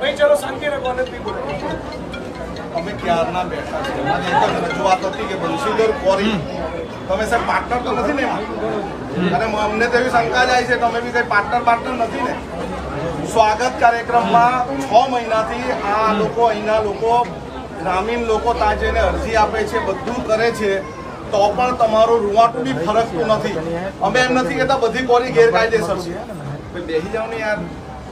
ભાઈ ચલો શાંતિ રાખો અને અમે ક્યારના બેઠા છે મને એક જ રજૂઆત હતી કે બંશીધર કોરી. તમે સાહેબ પાર્ટનર તો નથી ને અને અમને તો એવી શંકા જાય છે તમે બી સાહેબ પાર્ટનર પાર્ટનર નથી ને? સ્વાગત કાર્યક્રમમાં છ મહિનાથી આ લોકો અહીંના લોકો ગ્રામીણ લોકો ત્યાં જઈને અરજી આપે છે બધું કરે છે. તો પણ તમારું રૂવાટું બી ફરકતું નથી. અમે એમ નથી કહેતા બધી કોરી ગેરકાયદેસર છે. બેસી જાવ ને યાર.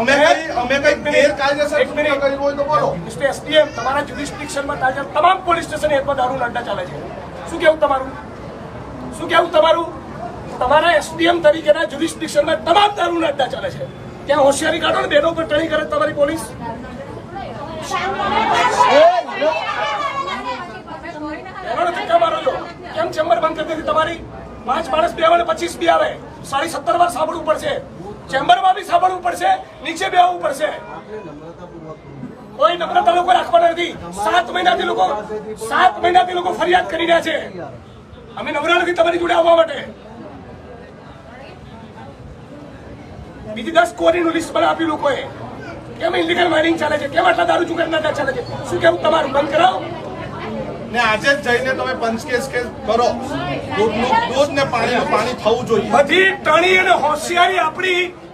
અમે કઈ અમે કઈ ગેરકાયદેસર. કર્યું હોય તો બોલો. મિસ્ટર એસડીએમ તમારા જ્યુરિસ્ડિક્શનમાં તાજા તમામ પોલીસ સ્ટેશન હેઠળ દારૂ અડ્ડા ચાલે છે. શું કેવું તમારું? શું કેવું તમારું? તમારા એસડીએમ તરીકેના જ્યુરિસ્ડિક્શનમાં તમામ દારૂ અડ્ડા ચાલે છે. ત્યાં હોશિયારી કાઢો ને બેનો પર ટણી કરે તમારી પોલીસ. ધક્કા મારો છો. કેમ ચેમ્બર બંધ કરી દીધી તમારી? પાંચ માણસ બે આવે ને પચીસ બી આવે. સાડી સત્તર વાર સાંભળવું પડશે. ચેમ્બરમાં બી સાંભળવું પડશે નીચે બી આવવું પડશે. કોઈ નમ્રતા લોકો રાખવાના નથી. સાત મહિનાથી લોકો સાત મહિનાથી લોકો ફરિયાદ કરી રહ્યા છે. અમે નમ્ર નથી તમારી જોડે આવવા માટે. બીજી દસ કોરીનું લિસ્ટ પણ આપ્યું લોકોએ. કેમ ઇલીગલ માઇનિંગ ચાલે છે? કેમ આટલા દારૂ ચુકરના ચાલે છે? શું કેવું તમારું? બંધ કરાવો. ને આજે જ જઈને તમે પંચકેસ કેસ કરો. દૂધનું દૂધ ને પાણીનું પાણી થવું જોઈએ. બધી ટણી અને હોશિયારી આપણી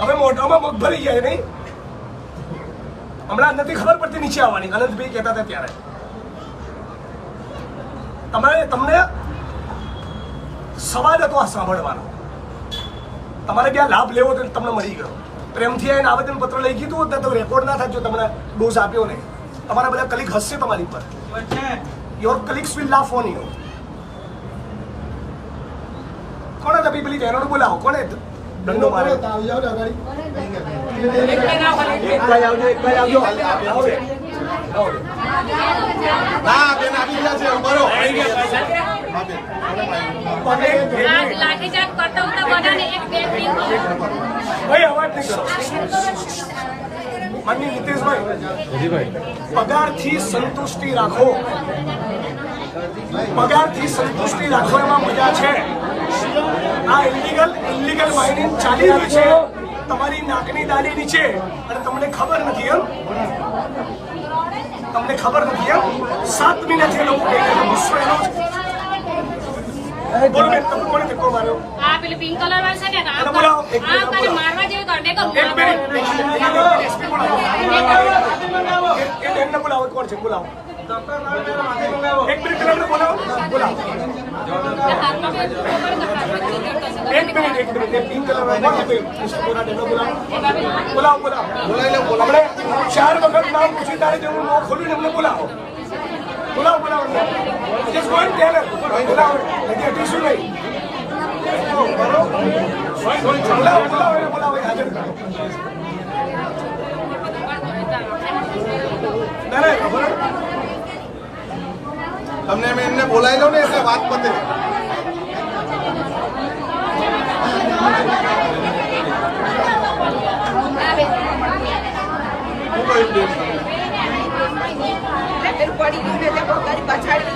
હવે મોઢામાં મગ ભરી ગયા નહીં? હમણાં નથી ખબર પડતી નીચે આવવાની. અનંતભાઈ કહેતા હતા ત્યારે. તમારે તમને સવાલ હતો આ સાંભળવાનો. તમારે ત્યાં લાભ લેવો તો તમને મળી ગયો. પ્રેમથી આવીને આવેદન પત્ર લઈ કીધું હોત તો રેકોર્ડ ના થાય જો તમને ડોઝ આપ્યો ને તમારા બધા કલીગ હસશે તમારી પર your colleagues will laugh on you કોણે દબી પેલી બહેનોને બોલાવો? કોણે દંડો આવો આવજો આવો બે. ના બેન આવી ગયા છે બરો કરતા એક ભાઈ અવાજ નહીં કરો માનની નીતિશભાઈ પગારથી સંતુષ્ટિ રાખો. પગારથી સંતુષ્ટિ રાખવામાં મજા છે. આ ઇલીગલ ઇલીગલ માઇનિંગ ચાલી રહ્યું છે. તમારી નાકની દાડી નીચે. અને તમને ખબર નથી, એમ? તમને ખબર નથી, એમ? સાત મહિનાથી લોકો. ગુસ્સો એનો બોલો બેન, તમે કોને ધક્કો માર્યો? પેલી પિંક કલર વાળી છે ને આ એક બોલાવો. મારવા જેવી કરડે કર એક મિનિટ બોલાવો કોણ છે? બોલાવો. એક મિનિટ એમને બોલાવો. બોલાવો. એક મિનિટ એક મિનિટ એ પિંક કલર બોલાવો બોલાવો. બોલાવો ચાર વખત નામ પૂછી તારે જેવું મોં ખોલ્યું ને એમને બોલાવો. બોલાવો બોલાવો. જસ્ટ ગો એન્ડ ટેલ બોલાવો. હજી નહીં? તમને મેં એમને બોલાવી લો ને એટલે વાત પતે પડી ગયું એટલે બહુ પછાડી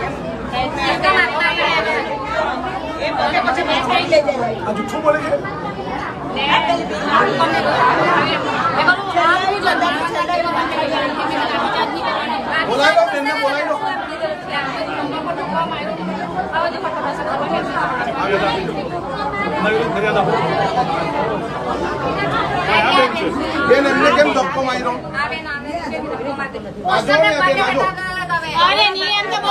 આ જુઠ્ઠું બોલે છે? બોલાવી લો બેનને બોલાવી લો બેન એમને કેમ ધક્કો માર્યો? અરે નિયમ તો બહુ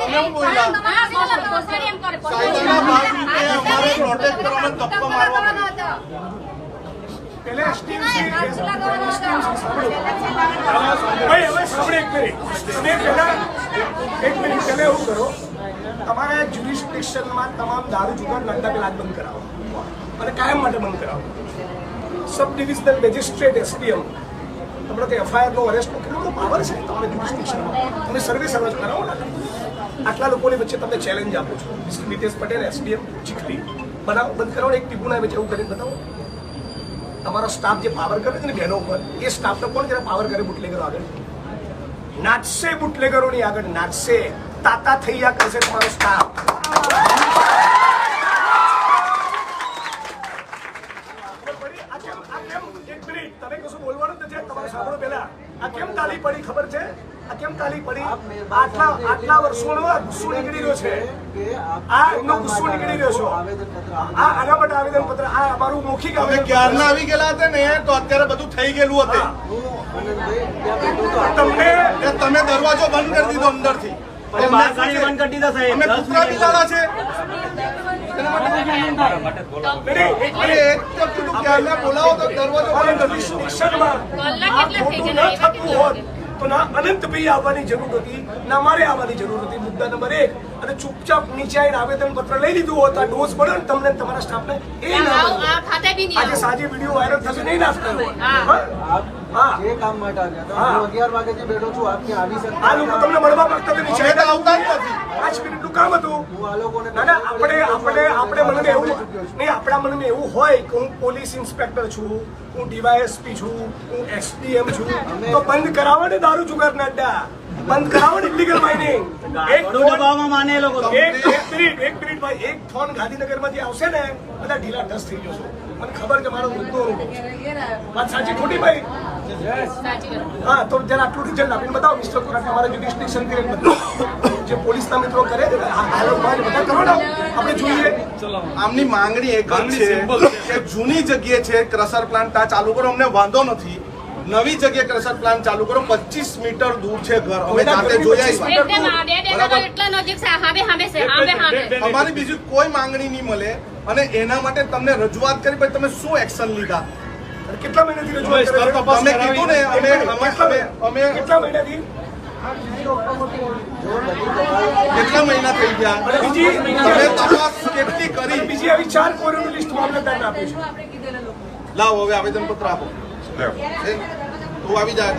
કેમ બોલ્યા? પોસ્ટર એમ કરે. અમારે પ્રોટેક્ટ કરવાનો ધક્કો મારવા પેલે એસટીએમસી ભાઈ હવે સાંભળો એક મિનિટ. તમે પહેલા એક મિનિટ પહેલા એવું કરો. તમારા જ્યુરિસ્ડિક્શનમાં તમામ દારૂ જુગાર નડતા પહેલા બંધ કરાવો. અને કાયમ માટે બંધ કરાવો. સબ ડિવિઝનલ મેજિસ્ટ્રેટ એસડીએમ તમને તો એફઆઈઆર નો અરેસ્ટ કેટલો બધો પાવર છે તમારે જ્યુરિસ્ડિક્શનમાં તમે સર્વિસ અરજ કરાવો ને. આટલા લોકોની વચ્ચે તમને ચેલેન્જ આપું છું. નીતેશ પટેલ એસડીએમ ચીખલી. બનાવ, બંધ કરાવો એક એક આવે છે, એવું કરીને બતાવો. તમારો સ્ટાફ જે પાવર કરે છે ને બહેનો ઉપર, એ સ્ટાફનો કોણ જરા પાવર કરે બુટલેગરો આગળ? નાચશે બુટલેગરોની આગળ, નાચશે. તાતા થઈયા કરશે તમારો સ્ટાફ આ કેમ તમે તાલી પડી, ખબર છે? કેમ કાલી પડી? આટલા આટલા વર્ષોનો ગુસ્સો નીકળી રહ્યો છે. આ એમનો ગુસ્સો નીકળી રહ્યો છો. આ આના માટે આવેદન પત્ર આ અમારું મૌખિક આવેદન ક્યારના આવી ગયેલા હતા ને? તો અત્યારે બધું થઈ ગયેલું હતું. તમને તમે દરવાજો બંધ કરી દીધો અંદરથી. બંધ કરી દીધા સાહેબ. અમે કૂતરા બિલાડા છે. બોલાવો તો દરવાજો આ ખોટું ન થતું હોત. તો ના અનંતભાઈ આવવાની જરૂર હતી. ના મારે આવવાની જરૂર હતી. મુદ્દા નંબર એક. અને ચૂપચાપ નીચે આવીને આવેદન પત્ર લઈ લીધું હોત આ ડોઝ પડ્યો ને તમને તમારા સ્ટાફને એ ના નહીં આજે સાંજે વીડિયો વાયરલ થશે નહીં નાખતા. હા. જે કામ માટે આવ્યા હા. અગિયાર વાગે જે બેઠો છું આપને આવી શકતા આ લોકો તમને મળવા માંગતા હતા નીચે અમે તો આવતા જ નથી પાંચ મિનિટનું કામ હતું? હું આ લોકોને ના ના આપણે આપણે આપણે મને એવું નહીં આપણા મનમાં એવું હોય કે હું પોલીસ ઇન્સ્પેક્ટર છું હું ડીવાયએસપી છું હું એસડીએમ છું તો બંધ કરાવો ને દારૂ જુગાર નડ્ડા બંધ કરાવો ને ઇલીગલ માઇનિંગ એક દબાવમાં માને લોકો એક એક મિનિટ એક મિનિટ ભાઈ એક ફોન ગાંધીનગરમાંથી આવશે ને બધા ઢીલા ઢસ થઈ જશો મને ખબર કે મારો મુદ્દો વાત સાચી ખોટી ભાઈ. હા તો જરા આટલું રિઝલ્ટ આપીને બતાવો મિસ્ટર કોરાટ અમારા જ્યુડિસ્ટિક્શનથી બતાવો જે પોલીસના મિત્રો કરે છે બધા કરો ને આપણે જોઈએ આમની માંગણી એક જ છે કે જૂની જગ્યાએ છે ક્રશર પ્લાન્ટ આ ચાલુ કરો અમને વાંધો નથી. નવી જગ્યાએ ક્રશર પ્લાન્ટ ચાલુ કરો 25 મીટર દૂર છે ઘર. અમે જાતે જોયા આવ્યા. એકદમ આ બે બે એટલા નજીક છે. હામે હામે છે. હામે હામે. અમારી બીજી કોઈ માંગણી નહીં મળે. અને એના માટે તમને રજૂઆત કરી પછી તમે શું એક્શન લીધા? કેટલા મહિનાથી રજૂઆત કરે છે? તમે કીધું ને અમે અમે અમે અમે કેટલા મહિનાથી? કેટલા મહિના થઈ ગયા? અને બીજી તમે તપાસ કેટલી કરી? બીજી આવી ચાર કોરોનું લિસ્ટ મામલતદારને આપ્યું છે લાવો હવે આવેદન પત્ર આપો તું આવી જા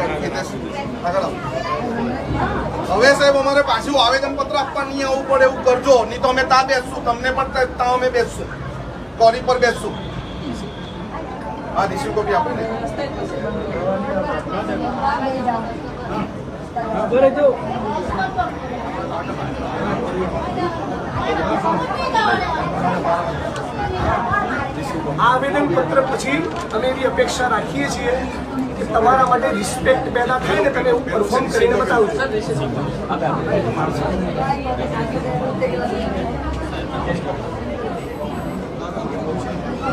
હવે સાહેબ અમારે પાછું આવેદન પત્ર આપવા નહીં આવવું પડે એવું કરજો. નહીં તો અમે ત્યાં બેસશું. તમને પણ ત્યાં અમે બેસશું. કોરી પર બેસશું? હા રિસીવ કોપી આપો ને. આ આવેદન પત્ર પછી અમે એવી અપેક્ષા રાખીએ છીએ કે તમારા માટે રિસ્પેક્ટ પેદા થાય ને તમે એવું પરફોર્મ કરીને બતાવજો એમની છે રિસીવ તો ક્યાંથી રિસીવ કરે